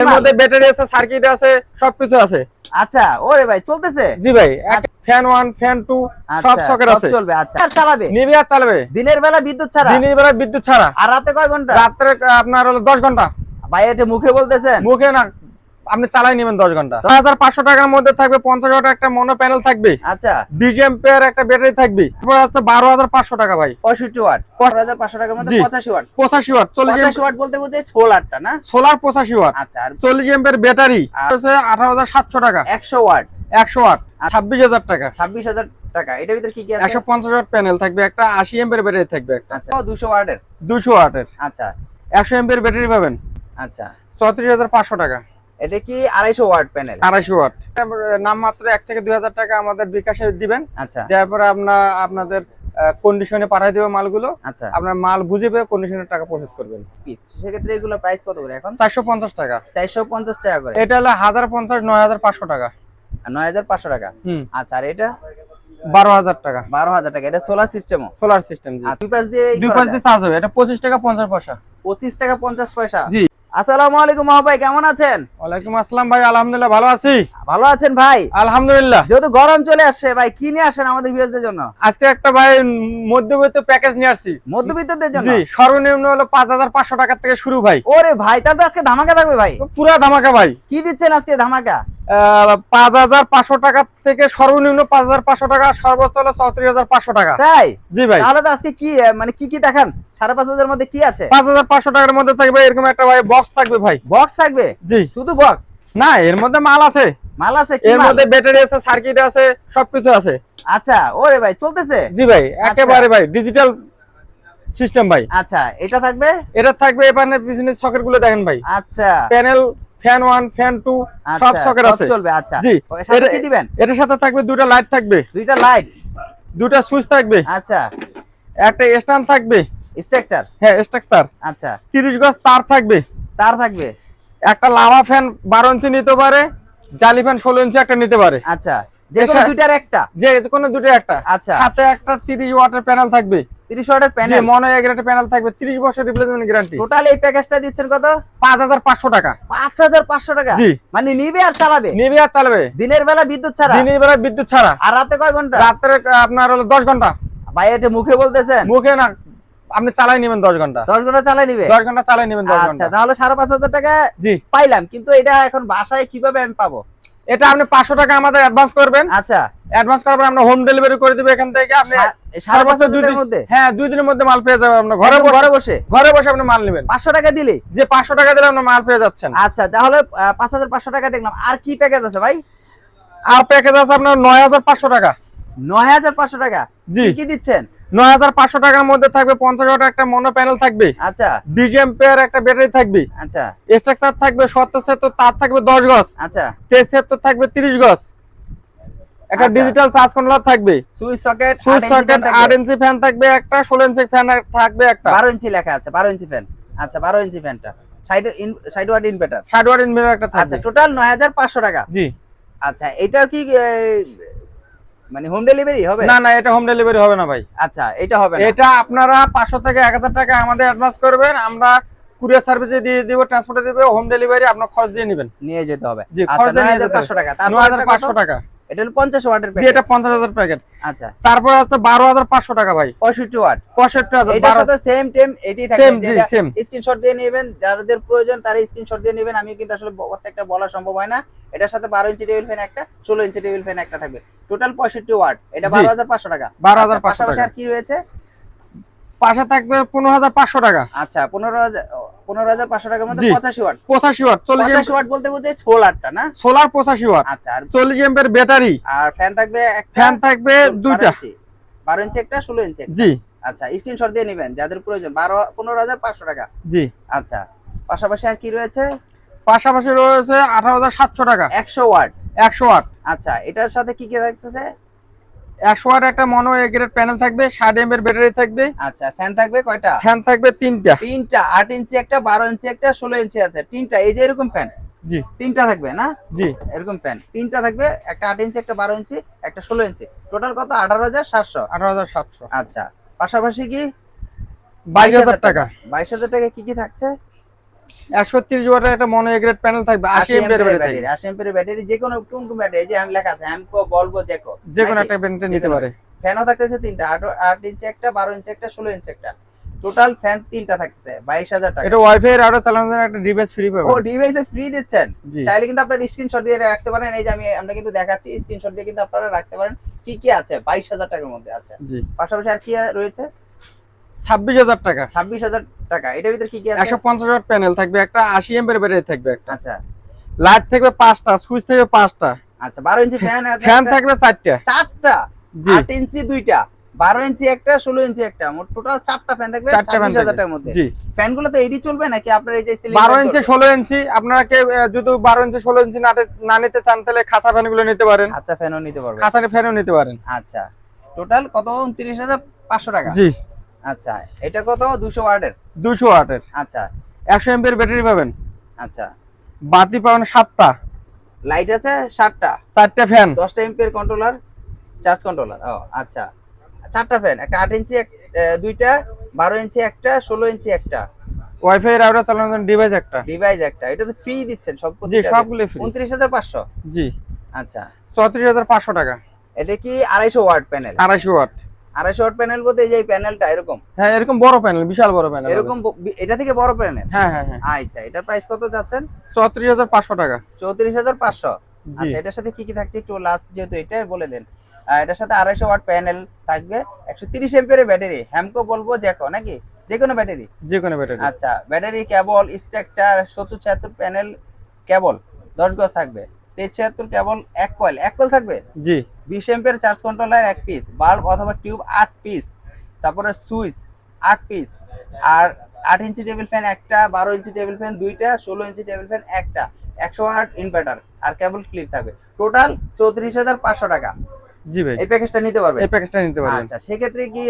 এর মধ্যে ব্যাটারি আছে সার্কিট আছে সবকিছু আছে। আচ্ছা ওরে ভাই চলতেছে? জি ভাই ফ্যান ফ্যান সব আচ্ছা সকেট আছে। চলবে আচ্ছা। আর চালাবে? নিবি আর চালাবে? দিনের বেলা বিদ্যুৎ ছাড়া? দিনের বেলা বিদ্যুৎ ছাড়া। আর রাতে কয় ঘণ্টা? রাত্রে আপনার হলো দশ ঘণ্টা। ভাই এটা মুখে বলতেছে মুখে না আপনি চালাই নেবেন দশ ঘণ্টা। দশ হাজার পাঁচশো টাকার মধ্যে থাকবে পঞ্চাশ ওয়াট একটা মনো প্যানেল থাকবে। আচ্ছা। বিজিএম পেয়ার একটা ব্যাটারি থাকবে। তারপর হচ্ছে বারো হাজার পাঁচশো টাকা ভাই। পঁয়ষট্টি ওয়াট পনেরো হাজার পাঁচশো টাকার মধ্যে পঁচাশি ওয়াট পঁচাশি ওয়াট চল্লিশ ওয়াট বলতে সোলারটা না? সোলার পঁচাশি ওয়াট আচ্ছা আর চল্লিশ ব্যাটারি আঠারো হাজার সাতশো টাকা। একশো ওয়াট একশো ওয়াট ছাব্বিশ হাজার টাকা। ছাব্বিশ হাজার টাকা। এটার ভিতরে কি কি আছে? ওয়াট প্যানেল থাকবে একটা ব্যাটারি থাকবে একটা। আচ্ছা ওয়াটের দুশো ওয়াটের আচ্ছা। একশো এমপের ব্যাটারি পাবেন। আচ্ছা। চৌত্রিশ হাজার পাঁচশো টাকা। এটা কি আড়াইশো ওয়াট প্যানেল আড়াইশো ওয়াট। নাম মাত্র এক থেকে দুই হাজার টাকা আমাদের বিকাশে দিবেন। আচ্ছা। দেওয়ার পরে আপনার আপনাদের কন্ডিশনে পাঠিয়ে দেবে মালগুলো। আচ্ছা। আপনার মাল বুঝে পেয়ে কন্ডিশনের টাকা পরিশোধ করবেন। পিস সেক্ষেত্রে এগুলো প্রাইস কত করে এখন? চারশো পঞ্চাশ টাকা। চারশো পঞ্চাশ টাকা করে। এটা হলো হাজার পঞ্চাশ নয় হাজার পাঁচশো টাকা। নয় হাজার পাঁচশো টাকা? হুম। আচ্ছা আর এটা? বারো হাজার টাকা। বারো হাজার টাকা। এটা সোলার সিস্টেমও সোলার সিস্টেম জি। দুই পাশ দিয়ে দুই পাঁচ দিয়ে চার্জ হবে। এটা পঁচিশ টাকা পঞ্চাশ পয়সা। পঁচিশ টাকা পঞ্চাশ পয়সা? জি। আসসালামু আলাইকুম মাহা কেমন আছেন? ওয়ালাইকুম আসসালাম ভাই আলহামদুলিল্লাহ ভালো আছি। ভালো আছেন ভাই? আলহামদুলিল্লাহ। যেহেতু গরম চলে আসছে ভাই কি নিয়ে আসেন আমাদের ভিউয়ারদের জন্য? আজকে একটা ভাই মধ্যবিত্ত প্যাকেজ নিয়ে আসছি। মধ্যবিত্তদের জন্য? জি সর্বনিম্ন হলো পাঁচ হাজার পাঁচশো টাকার থেকে শুরু ভাই। ওরে ভাই তাহলে আজকে ধামাকা থাকবে ভাই। পুরা ধামাকা ভাই। কি দিচ্ছেন আজকে ধামাকা? পাঁচ হাজার পাঁচশো টাকা থেকে সর্বনিম্ন পাঁচ হাজার পাঁচশো টাকা সর্বোচ্চ হলো চৌত্রিশ হাজার পাঁচশো টাকা। তাই? জি ভাই। তাহলে আজকে কি মানে কি কি দেখান? সাড়ে পাঁচ হাজার মধ্যে কি আছে? পাঁচ হাজার পাঁচশো টাকার মধ্যে থাকবে এরকম একটা ভাই বক্স থাকবে ভাই। বক্স থাকবে? জি। শুধু বক্স না এর মধ্যে মাল আছে। মাল আছে এর মধ্যে ব্যাটারি আছে সার্কিট আছে সবকিছু আছে। আচ্ছা ওরে ভাই চলতেছে? জি ভাই একেবারে ভাই ডিজিটাল সিস্টেম ভাই। আচ্ছা এটা থাকবে? এটা থাকবে এখানে সকেটগুলো দেখেন ভাই। আচ্ছা। Panel fan one fan two সব আচ্ছা সকেট আছে। চলবে আচ্ছা। জি এটা- কি দিবেন? এটার সাথে থাকবে দুটা লাইট থাকবে। দুইটা লাইট দুটা সুইচ থাকবে। আচ্ছা। একটা স্ট্যান্ড থাকবে। স্ট্রাকচার হ্যাঁ স্ট্রাকচার আচ্ছা। তিরিশ গজ তার থাকবে। তার থাকবে? একটা লাভা ফ্যান বারো ইঞ্চি নিতে পারে জালি ফ্যান ষোলো ইঞ্চি একটা নিতে পারে। আচ্ছা যে কোনো দুইটার একটা? যে কোনো দুটো একটা। আচ্ছা। সাথে একটা তিরিশ ওয়াটের প্যানেল থাকবে। 30 ওয়াটের প্যানেল মনে এগ্রেটের প্যানেল থাকবে তিরিশ বছর রিপ্লেসমেন্ট গ্যারান্টি টোটাল এই প্যাকেজটা দিচ্ছেন কত? পাঁচ হাজার পাঁচশো টাকা। 5500 টাকা? জি। মানে নিবে আর চালাবে? নিবি আর চালাবে। দিনের বেলা বিদ্যুৎ ছাড়া? দিনের বেলা বিদ্যুৎ ছাড়া। আর রাতে কয় ঘণ্টা? রাত্রে আপনার হলো দশ ঘণ্টা। ভাই এটা মুখে বলতেছেন? মুখে না আপনি চালাই নেবেন দশ ঘণ্টা। 10 ঘণ্টা চালাই নিবে? দশ ঘণ্টা চালাই নেবেন দশ আচ্ছা তাহলে সাড়ে পাঁচ হাজার টাকা জি। পাইলাম কিন্তু এটা এখন বাসায় কীভাবে আমি পাবো? এটা আপনি পাঁচশো টাকা আমাদের অ্যাডভান্স করবেন। আচ্ছা। অ্যাডভান্স করার পর আমরা হোম ডেলিভারি করে দিব এখান থেকে। আপনি সাড়ে পাঁচ মধ্যে? হ্যাঁ দুই দিনের মধ্যে মাল পেয়ে যাবেন আপনার ঘরে ঘরে বসে। ঘরে বসে আপনি মাল নেবেন। পাঁচশো টাকা দিলে যে পাঁচশো টাকা দিলে আপনি মাল পেয়ে যাচ্ছেন। আচ্ছা তাহলে আহ, পাঁচ হাজার পাঁচশো টাকা দেখলাম। আর কি প্যাকেজ আছে ভাই? আর প্যাকেজ আছে আপনার নয় হাজার পাঁচশো টাকা। নয় হাজার পাঁচশো টাকা। জি। কি দিচ্ছেন? নয় হাজার পাঁচশো টাকার মধ্যে থাকবে পঞ্চাশ ওয়াট একটা মনো প্যানেল থাকবে। আচ্ছা। পেয়ার একটা ব্যাটারি থাকবে। আচ্ছা। স্ট্রাকচার থাকবে সত্তর সেত্তর তার থাকবে দশ গজ। আচ্ছা। তেইশ সেত্তর থাকবে তিরিশ গজ। একটা আচ্ছা। ডিজিটাল চার্জ কন্ট্রোলার থাকবে। সুইচ সকেট সুইচ সকেট আট ইঞ্চি ফ্যান থাকবে একটা ষোলো ইঞ্চি ফ্যান থাকবে একটা। বারো ইঞ্চি লেখা আছে বারো ইঞ্চি ফ্যান আচ্ছা বারো ইঞ্চি ফ্যানটা সাইড সাইড ওয়াট ইনভার্টার ষাট ওয়াট ইনভার্টার একটা আচ্ছা টোটাল নয় হাজার পাঁচশো টাকা। জি। আচ্ছা এটাও কি মানে হোম ডেলিভারি হবে? না না এটা হোম ডেলিভারি হবে না ভাই। আচ্ছা এটা হবে না। এটা আপনারা পাঁচশো থেকে এক হাজার টাকা আমাদের অ্যাডভান্স করবেন আমরা কুরিয়ার সার্ভিসে দিয়ে দিব ট্রান্সপোর্টে দিব হোম ডেলিভারি আপনার খরচ দিয়ে নেবেন। নিয়ে যেতে হবে। আচ্ছা খরচ দিয়ে নয় নিয়ে হাজার যেতে পাঁচশো টাকা। তারপর নয় হাজার এটা পাঁচশো কত? টাকা। এটা হলো পঞ্চাশ ওয়াটের প্যাকেট এটা পঞ্চাশ হাজার প্যাকেট আচ্ছা। তারপর হচ্ছে বারো হাজার পাঁচশো টাকা ভাই। পঁয়ষট্টি ওয়াট। পঁয়ষট্টি হাজার এটার সাথে সেম টেম এটি সেম থাকবে জি সেম স্ক্রিনশট দিয়ে নেবেন যাদের প্রয়োজন তারা স্ক্রিনশট দিয়ে নেবেন। আমি কিন্তু আসলে প্রত্যেকটা বলা সম্ভব হয় না। এটার সাথে বারো ইঞ্চি টেবিল ফ্যান একটা ষোলো ইঞ্চি টেবিল ফ্যান একটা থাকবে। টোটাল পঁয়ষট্টি ওয়াট। এটা বারো হাজার পাঁচশো টাকা। 12,500 আচ্ছা, পাশাপাশি টাকা। আর কি রয়েছে? পাশে থাকবে পনেরো হাজার পাঁচশো টাকা। আচ্ছা পনেরো হাজার আচ্ছা, বারো ইঞ্চি। একটা ষোলো ইঞ্চি জি। আচ্ছা স্ক্রিনশট দিয়ে নেবেন যাদের প্রয়োজন। বারো পনেরো হাজার পাঁচশো টাকা। আচ্ছা পাশাপাশি আর কি রয়েছে? পাশাপাশি রয়েছে আঠারো হাজার সাতশো টাকা। একশো ওয়াট। একশো ওয়াট। আচ্ছা এটার সাথে কি কি থাকতেছে? 100 ওয়াট একটা মনো প্যানেল থাকবে 60 এমএর ব্যাটারি থাকবে। আচ্ছা ফ্যান থাকবে কয়টা? ফ্যান থাকবে তিনটা। তিনটা 8 ইঞ্চি একটা 12 ইঞ্চি একটা 16 ইঞ্চি আছে। তিনটা এই যে এরকম ফ্যান জি। তিনটা থাকবে না? জি। এরকম ফ্যান তিনটা থাকবে একটা 8 ইঞ্চি একটা 12 ইঞ্চি একটা 16 ইঞ্চি। টোটাল কত? 18700 18700 আচ্ছা পাশাপাশি কি? 22000 টাকা। 22000 টাকা কি কি থাকছে? একশো তিরিশ ওয়াটের একটা মনো গ্রেড প্যানেল থাকবে আশি আশি এমপিয়ার এমপিয়ার ব্যাটারি ব্যাটারি আশি এমপিয়ার ব্যাটারি যে কোনো কোন কোন ব্যাটারি যে আমি লেখা আছে হ্যামকো বলব জেকো যে কোনো একটা ব্যাটারি নিতে পারে। ফ্যানও থাকতেছে তিনটা আট আট ইঞ্চি একটা বারো ইঞ্চি একটা ষোলো ইঞ্চি একটা। টোটাল ফ্যান তিনটা বাইশ হাজার টাকা। এটা ওয়াইফাই রাউটার চালানোর জন্য একটা ডিভাইস ফ্রি ও পাবে ডিভাইসে ফ্রি দিচ্ছেন? চাইলে কিন্তু আপনার স্ক্রিনশট দিয়ে রাখতে পারেন এই যে আমি আমরা কিন্তু দেখাচ্ছি স্ক্রিনশট দিয়ে কিন্তু আপনারা রাখতে পারেন। কি কি আছে? বাইশ হাজার টাকার মধ্যে আছে। জি। পাশাপাশি আর কি রয়েছে? ছাব্বিশ হাজার টাকা। ছাব্বিশ হাজার টাকা। এটার ভিতরে কি কি আছে? একশো পঞ্চাশ ওয়াট প্যানেল থাকবে একটা আশি এমপিয়ার ব্যাটারি থাকবে একটা। আচ্ছা। লাইট থাকবে পাঁচটা সুইচ থাকবে পাঁচটা। আচ্ছা বারো ইঞ্চি ফ্যান আছে ফ্যান থাকবে চারটা। চারটা? আট ইঞ্চি দুইটা। বারো ইঞ্চি একটা ষোলো ইঞ্চি একটা। মোট টোটাল চারটা ফ্যান থাকবে চারটা ফ্যান ছাব্বিশ হাজার টাকার মধ্যে। জি। ফ্যানগুলো তো এডি চলবে নাকি আপনার এই যে বারো ইঞ্চি? ষোলো ইঞ্চি আপনারা আহ, যদি বারো ইঞ্চি ষোলো ইঞ্চি না নিতে চান তাহলে খাঁচা ফ্যানগুলো নিতে পারেন। আচ্ছা ফ্যানও নিতে পারবে খাঁচা ফ্যানও নিতে পারেন। আচ্ছা। টোটাল কত? উনত্রিশ হাজার পাঁচশো টাকা। জি। আচ্ছা এটা কত? দুশো ওয়ার্ডের দুশো ওয়াটের। আচ্ছা। একশো এমপিয়ার ব্যাটারি পাবেন। আচ্ছা। বাতি পাবেন সাতটা। লাইট আছে ষাটটা চারটা ফ্যান। দশটা এমপির কন্ট্রোলার চার্জ কন্ট্রোলার ও আচ্ছা। চারটা ফ্যান একটা আট ইঞ্চি এক- দুইটা বারো ইঞ্চি একটা ষোলো ইঞ্চি একটা। ওয়াইফাই রাউটার চালানোর জন্য ডিভাইস একটা। ডিভাইস একটা এটা তো ফ্রি দিচ্ছেন সব জি সবগুলো ফ্রি উনত্রিশ হাজার পাঁচশো? জি। আচ্ছা। চৌত্রিশ হাজার পাঁচশো টাকা। এটা কি আড়াইশো ওয়াট প্যানেল আড়াইশো ওয়াট। আড়াইশো ওয়াট প্যানেল বলতে এই যে প্যানেলটা এরকম? হ্যাঁ এরকম বড় প্যানেল বিশাল বড় প্যানেল এরকম এটা থেকে বড় প্যানেল হ্যাঁ হ্যাঁ হ্যাঁ। আচ্ছা এটার প্রাইস কত যাচ্ছেন? চৌত্রিশ হাজার পাঁচশো টাকা। চৌত্রিশ হাজার পাঁচশো। আচ্ছা এটার সাথে কি কি থাকছে? একটু লাস্ট যেহেতু এটা বলে দেন। এটার সাথে আড়াইশো ওয়াট প্যানেল থাকবে। একশো তিরিশ এমপিয়ারের ব্যাটারি হ্যামকো বলব জ্যাকো নাকি? যে কোনো ব্যাটারি যে কোনো ব্যাটারি আচ্ছা ব্যাটারি কেবল স্ট্রাকচার সত্তর ছিয়াত্তর প্যানেল কেবল দশ গজ থাকবে। তেইশ কেবল এক কয়েল। এক কয়েল থাকবে? জি। বিশ এম্পের চার্জ কন্ট্রোলার এক পিস বাল্ব অথবা টিউব আট পিস তারপরে সুইচ আট পিস আর আট ইঞ্চি টেবিল ফ্যান একটা বারো ইঞ্চি টেবিল ফ্যান দুইটা ষোলো ইঞ্চি টেবিল ফ্যান একটা একশো আট ইনভার্টার আর কেবল ক্লিপ থাকবে। টোটাল চৌত্রিশ হাজার পাঁচশো টাকা। জি ভাই। এই প্যাকেজটা নিতে পারবে? এই প্যাকেজটা নিতে পারবেন। আচ্ছা সেক্ষেত্রে কি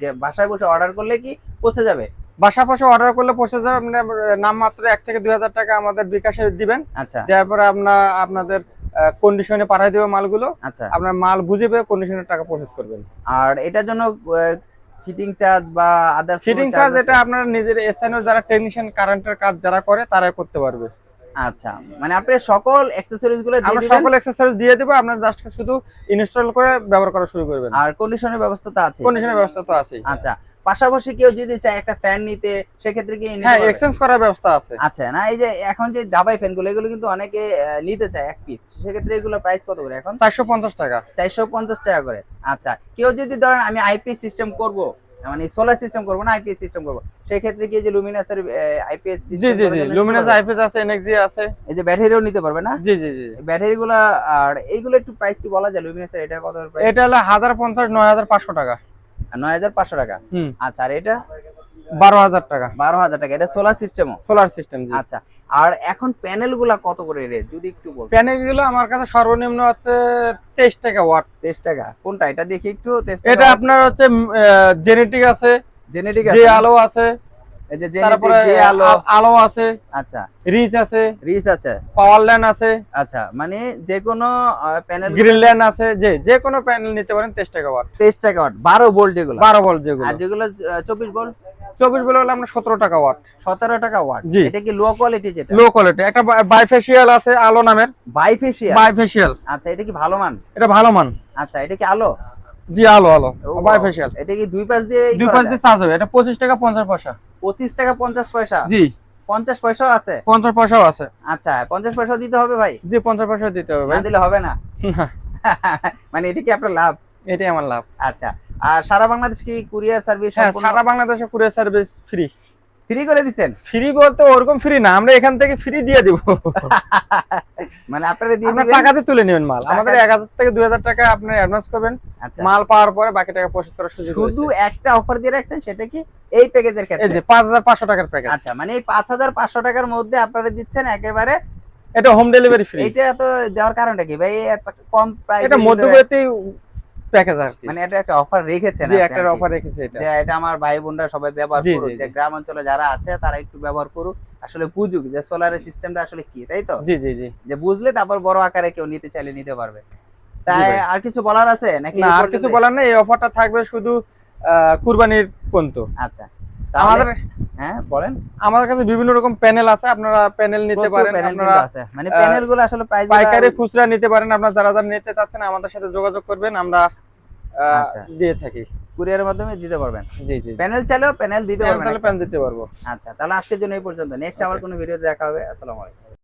যে বাসায় বসে অর্ডার করলে কি পৌঁছে যাবে? বাসা পাশে অর্ডার করলে পৌঁছে যাবে। আপনার নাম মাত্র এক থেকে দুই হাজার টাকা আমাদের বিকাশে দিবেন। আচ্ছা। দেওয়ার পরে আমরা আপনাদের কন্ডিশনে পাঠিয়ে দেবো মালগুলো। আচ্ছা। আপনার মাল বুঝে পেয়ে কন্ডিশনের টাকা প্রসেস করবেন। আর এটার জন্য ফিটিং চার্জ বা আদার্স ফিটিং চার্জ এটা আপনার নিজের স্থানীয় যারা টেকনিশিয়ান কারেন্টের কাজ যারা করে তারাই করতে পারবে। আচ্ছা। মানে আপনি সকল অ্যাকসেসরিজগুলো দিয়ে দিবেন? সকল দিয়ে দেবো আপনার জাস্ট শুধু ইনস্টল করে ব্যবহার করা শুরু করবেন। আর কন্ডিশনের ব্যবস্থা তো আছে কন্ডিশনের ব্যবস্থা তো আছেই। আচ্ছা। পাশাপাশি কেউ যদি চায় একটা ফ্যান নিতে সেক্ষেত্রে কি হ্যাঁ এক্সচেঞ্জ করার ব্যবস্থা আছে। আচ্ছা না এই যে এখন যে ডাবাই ফ্যানগুলো এগুলো কিন্তু অনেকে নিতে চায় এক পিস সেক্ষেত্রে এগুলো প্রাইস কত করে এখন? চারশো পঞ্চাশ টাকা। চারশো পঞ্চাশ টাকা করে। আচ্ছা কেউ যদি ধরেন আমি আইপিএস সিস্টেম করব মানে সোলার সিস্টেম করব না আইপিএস সিস্টেম করব সেই ক্ষেত্রে কি এই যে লুমিনাসের আইপিএস জি জি জি লুমিনাস আইপিএস আছে এনএক্সি আছে। এই যে ব্যাটারিও নিতে পারবে না? জি জি জি ব্যাটারি গুলা আর এইগুলো একটু প্রাইস কি বলা যায়? লুমিনাসের এটা কত প্রাইস এটা হলো হাজার পঞ্চাশ নয় হাজার পাঁচশো টাকা। নয় হাজার পাঁচশো টাকা। আচ্ছা আর এটা? বারো হাজার টাকা। বারো হাজার টাকা। এটা সোলার সিস্টেমও সোলার সিস্টেম জি। আচ্ছা আর এখন প্যানেলগুলা কত করে রেট যদি একটু বল প্যানেলগুলো আমার কাছে সর্বনিম্ন হচ্ছে তেইশ টাকা ওয়াট। তেইশ টাকা। কোনটা? এটা দেখি একটু এটা আপনার হচ্ছে জেনেটিক আছে জেনেটিক যে আলো আছে এই যে তারপরে আলো আ- আলো আছে আচ্ছা। রিচ আছে রিচ আছে। পাওয়ার ল্যান্ড আছে। আচ্ছা মানে যে কোনো প্যানেল গ্রিন ল্যান্ড আছে যে যে কোনো প্যানেল নিতে পারেন তেইশ টাকা ওয়াট তেইশ টাকা ওয়াট বারো ভোল্ট যেগুলো। বারো ভোল্ট যেগুলো। আর যেগুলো চব্বিশ ভোল্ট চব্বিশ ভোল্ট হলে টাকা ওয়াট সতেরো টাকা ওয়াট এটা কি লো কোয়ালিটি যেটা? লো কোয়ালিটি একটা বাইফেশিয়াল আছে আলো নামের। বাইফেশিয়াল বাইফেশিয়াল আচ্ছা এটা কি ভালো মান? এটা ভালো মান। আচ্ছা এটা কি আলো? জি আলো আলো। বাইফেশিয়াল এটা কি দুই পাশ দিয়ে দুই পাশ দিয়ে চার্জ হবে। এটা পঁচিশ টাকা পঞ্চাশ পয়সা। পঁচিশ টাকা পঞ্চাশ পয়সা? জি। পঞ্চাশ পয়সাও আছে? পঞ্চাশ পয়সাও আছে। আচ্ছা পঞ্চাশ পয়সা দিতে হবে ভাই? জি পঞ্চাশ পয়সা দিতে হবে। না দিলে হবে না? মানে এটা কি আপনার লাভ? এটাই আমার লাভ। আচ্ছা আর সারা বাংলাদেশ কি কুরিয়ার সার্ভিস হ্যাঁ সারা বাংলাদেশে কুরিয়ার সার্ভিস ফ্রি ফ্রি করে দিচ্ছেন ফ্রি বলতে ওরকম ফ্রি না আমরা এখান থেকে ফ্রি দিয়ে দিব। মানে আপনারা দিয়ে দিবেন? টাকাতে তুলে নেবেন মাল। আমাদের এক হাজার থেকে দুই হাজার টাকা আপনি অ্যাডভান্স করবেন আচ্ছা। মাল পাওয়ার পরে বাকি টাকা পরিশোধ করার সুযোগ শুধু একটা অফার দিয়ে রাখছেন সেটা কি এই প্যাকেজের ক্ষেত্রে? এই যে পাঁচ হাজার পাঁচশো টাকার প্যাকেজ। আচ্ছা মানে এই পাঁচ হাজার পাঁচশো টাকার মধ্যে আপনারা দিচ্ছেন একেবারে এটা হোম ডেলিভারি ফ্রি এটা এত দেওয়ার কারণটা কি? ভাই এত কম প্রাইস এটা মধ্যবর্তী প্যাকেজ আর মানে এটা একটা অফার রেখেছেন জি একটা অফার রেখেছে এটা। যে এটা আমার ভাই বোনরা সবাই ব্যবহার করুক যে গ্রাম অঞ্চলে যারা আছে তারা একটু ব্যবহার করুক। আসলে বুঝুক যে সিস্টেমটা আসলে কি তাই তো? জি জি জি। যে বুঝলে তারপর বড় আকারে কেউ নিতে চাইলে নিতে পারবে। তাই আর কিছু বলার আছে নাকি আর কিছু বলার নেই এই অফারটা থাকবে শুধু আহ, কুরবানির পর্যন্ত। আচ্ছা আমাদের হ্যাঁ বলেন। আমাদের কাছে বিভিন্ন রকম প্যানেল আছে আপনারা প্যানেল নিতে পারেন আপনারা আছে। মানে আহ, প্যানেলগুলো আসলে প্রাইস পাইকারি খুচরা নিতে পারেন আপনারা যারা যারা নিতে চাচ্ছেন আমাদের সাথে যোগাযোগ করবেন আমরা আচ্ছা। দিয়ে থাকি। কুরিয়ারের মাধ্যমে দিতে পারবেন। জি জি। প্যানেল চাইলেও প্যানেল দিতে পারবেন তাহলে প্যানেল দিতে পারব। আচ্ছা তাহলে আজকের জন্য এই পর্যন্ত। নেক্সট আবার কোনো ভিডিও দেখা হবে। আসসালামু আলাইকুম।